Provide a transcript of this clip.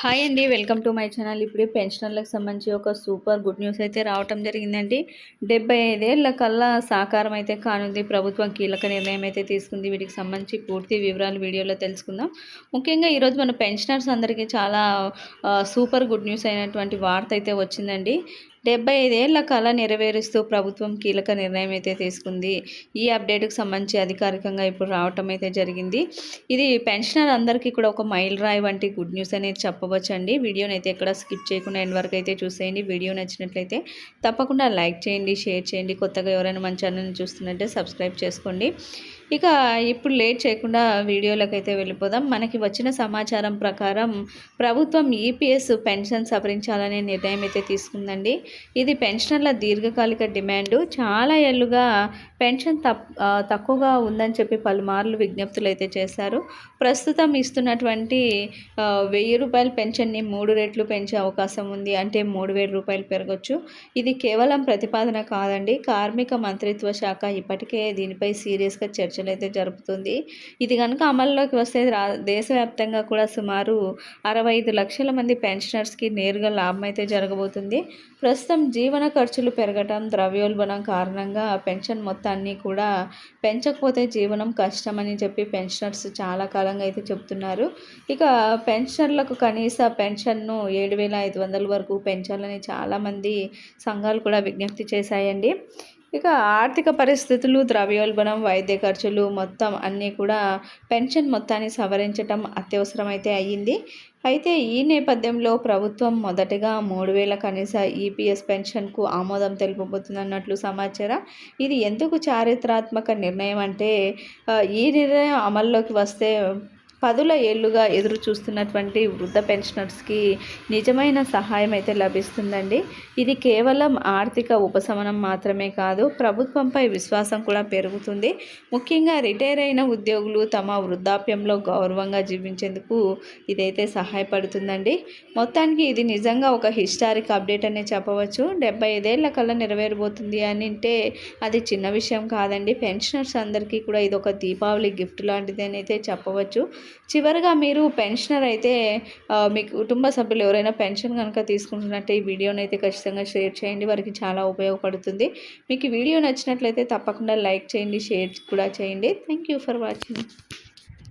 Hi అండి welcome to my channel. ఇప్పుడే పెన్షనర్లకు సంబంధించి ఒక సూపర్ గుడ్ న్యూస్ అయితే రావటం జరిగిందండి. డెబ్బై ఐదేళ్ళ కల్లా సాకారం అయితే కానుంది. ప్రభుత్వం కీలక నిర్ణయం అయితే తీసుకుంది. వీటికి సంబంధించి పూర్తి వివరాలు వీడియోలో తెలుసుకుందాం. ముఖ్యంగా ఈరోజు మన పెన్షనర్స్ అందరికీ చాలా సూపర్ గుడ్ న్యూస్ అయినటువంటి వార్త అయితే వచ్చిందండి. డెబ్బై ఐదేళ్ళ కళ నెరవేరుస్తూ ప్రభుత్వం కీలక నిర్ణయం అయితే తీసుకుంది. ఈ అప్డేట్కి సంబంధించి అధికారికంగా ఇప్పుడు రావటం అయితే జరిగింది. ఇది పెన్షనర్ అందరికీ కూడా ఒక మైల్ రాయి వంటి గుడ్ న్యూస్ అనేది చెప్పవచ్చు అండి వీడియోని అయితే ఎక్కడ స్కిప్ చేయకుండా ఎండ్ వరకు అయితే చూసేయండి. వీడియో నచ్చినట్లయితే తప్పకుండా లైక్ చేయండి షేర్ చేయండి. కొత్తగా ఎవరైనా మన ఛానల్ని చూస్తున్నట్టే సబ్స్క్రైబ్ చేసుకోండి. ఇక ఇప్పుడు లేట్ చేయకుండా వీడియోలోకి అయితే వెళ్ళిపోదాం. మనకి వచ్చిన సమాచారం ప్రకారం ప్రభుత్వం ఈపీఎస్ పెన్షన్ సవరించాలనే నిర్ణయం అయితే తీసుకుందండి. ఇది పెన్షనర్ల దీర్ఘకాలిక డిమాండ్. చాలా ఏళ్ళుగా పెన్షన్ తక్కువగా ఉందని చెప్పి పలుమార్లు విజ్ఞప్తులు అయితే చేశారు. ప్రస్తుతం ఇస్తున్నటువంటి వెయ్యి రూపాయల పెన్షన్ని మూడు రెట్లు పెంచే అవకాశం ఉంది అంటే మూడు వేల రూపాయలు పెరగచ్చు. ఇది కేవలం ప్రతిపాదన కాదండి. కార్మిక మంత్రిత్వ శాఖ ఇప్పటికే దీనిపై సీరియస్గా చర్చ చర్చలు అయితే జరుపుతుంది. ఇది కనుక అమల్లోకి వస్తే రా దేశవ్యాప్తంగా కూడా సుమారు అరవై ఐదు లక్షల మంది పెన్షనర్స్కి నేరుగా లాభం అయితే జరగబోతుంది. ప్రస్తుతం జీవన ఖర్చులు పెరగటం ద్రవ్యోల్బణం కారణంగా పెన్షన్ మొత్తాన్ని కూడా పెంచకపోతే జీవనం కష్టమని చెప్పి పెన్షనర్స్ చాలా కాలంగా అయితే చెప్తున్నారు ఇక పెన్షనర్లకు కనీస పెన్షన్ను ఏడు వేల ఐదు వందల వరకు పెంచాలని చాలామంది సంఘాలు కూడా విజ్ఞప్తి చేశాయండి. ఇక ఆర్థిక పరిస్థితులు ద్రవ్యోల్బణం వైద్య ఖర్చులు మొత్తం అన్నీ కూడా పెన్షన్ మొత్తాన్ని సవరించటం అత్యవసరమైతే అయ్యింది. అయితే ఈ నేపథ్యంలో ప్రభుత్వం మొదటగా మూడు వేల కనీస ఈపీఎస్ పెన్షన్కు ఆమోదం తెలుపబోతుందన్నట్లు సమాచారం. ఇది ఎందుకు చారిత్రాత్మక నిర్ణయం అంటే ఈ నిర్ణయం అమల్లోకి వస్తే పదుల ఏళ్ళుగా ఎదురు చూస్తున్నటువంటి వృద్ధ పెన్షనర్స్కి నిజమైన సహాయం అయితే లభిస్తుందండి. ఇది కేవలం ఆర్థిక ఉపశమనం మాత్రమే కాదు ప్రభుత్వంపై విశ్వాసం కూడా పెరుగుతుంది. ముఖ్యంగా రిటైర్ అయిన ఉద్యోగులు తమ వృద్ధాప్యంలో గౌరవంగా జీవించేందుకు ఇదైతే సహాయపడుతుందండి. మొత్తానికి ఇది నిజంగా ఒక హిస్టారిక్ అప్డేట్ అనే చెప్పవచ్చు. డెబ్బై ఐదేళ్ళ కల్లా నెరవేరబోతుంది అని అంటే అది చిన్న విషయం కాదండి. పెన్షనర్స్ అందరికీ కూడా ఇది ఒక దీపావళి గిఫ్ట్ లాంటిది అని అయితే చెప్పవచ్చు. చివరిగా మీరు పెన్షనర్ అయితే మీ కుటుంబ సభ్యులు ఎవరైనా పెన్షన్ కనుక తీసుకుంటున్నట్టే ఈ వీడియోని అయితే ఖచ్చితంగా షేర్ చేయండి. వారికి చాలా ఉపయోగపడుతుంది. మీకు ఈ వీడియో నచ్చినట్లయితే తప్పకుండా లైక్ చేయండి షేర్ కూడా చేయండి. Thank you for watching.